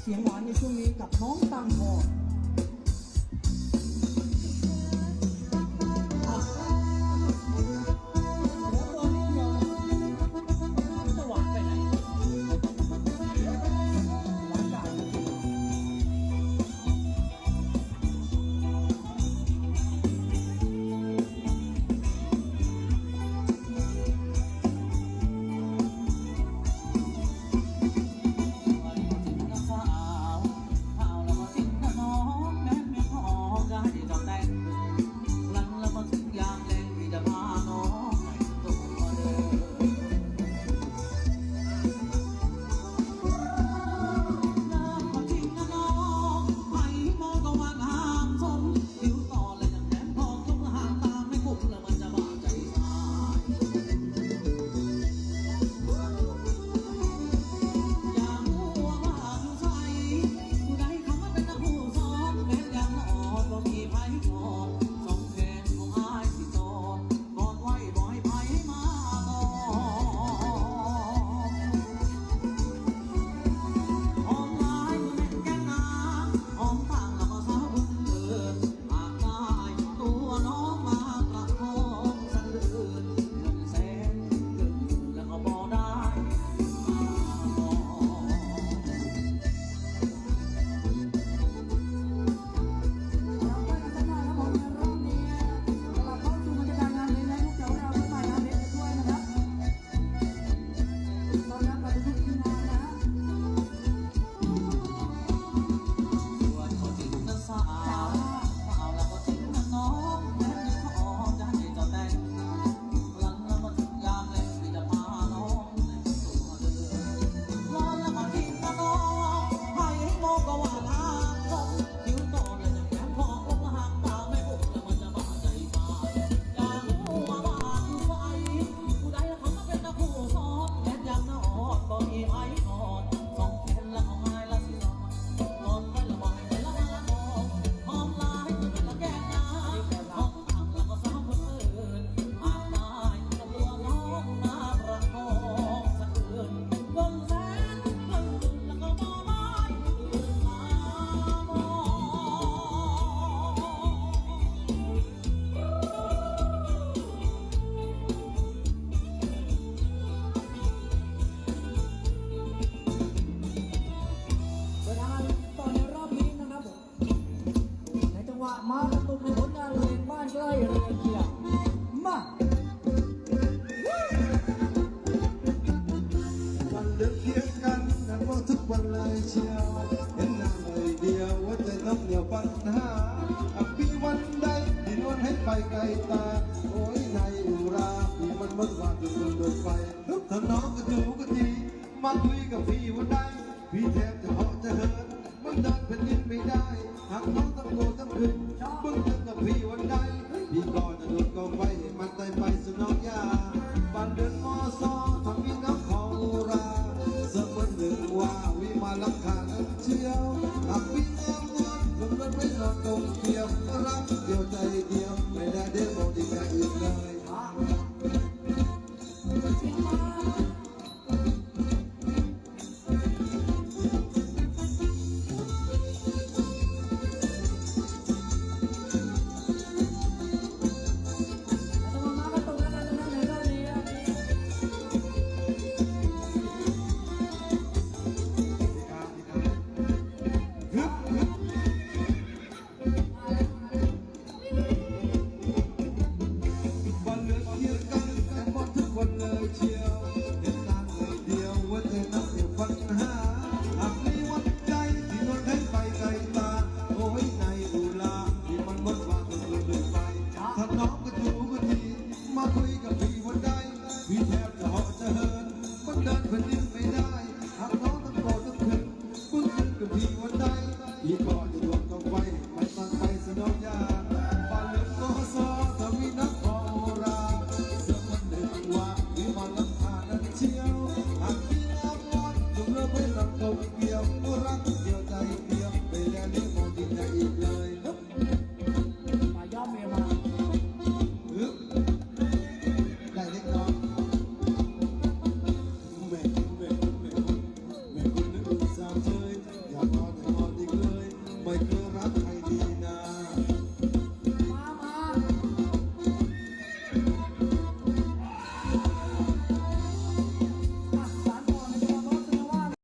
เสียงหวานในช่วงนี้กับน้องตังทอง เชียหนนาเลยเดียวว่าใจน้ำเหนียวปัญหาปีวันใดที่นวลให้ไปไกลตา โอ้ยในอุราพี่มันมดว่าจะโดนโดนไฟทุกท่าน้องก็จูก็ทีมาคุยกับพี่วันใดพี่แทบจะเหาะจะเหินมันเดินเป็นนิดไม่ได้หากน้องต้องโกต้องขึ้นมึงเจอกับพี่วันใดพี่ก็จะโดนกองไฟมันได้ไป Kau a murah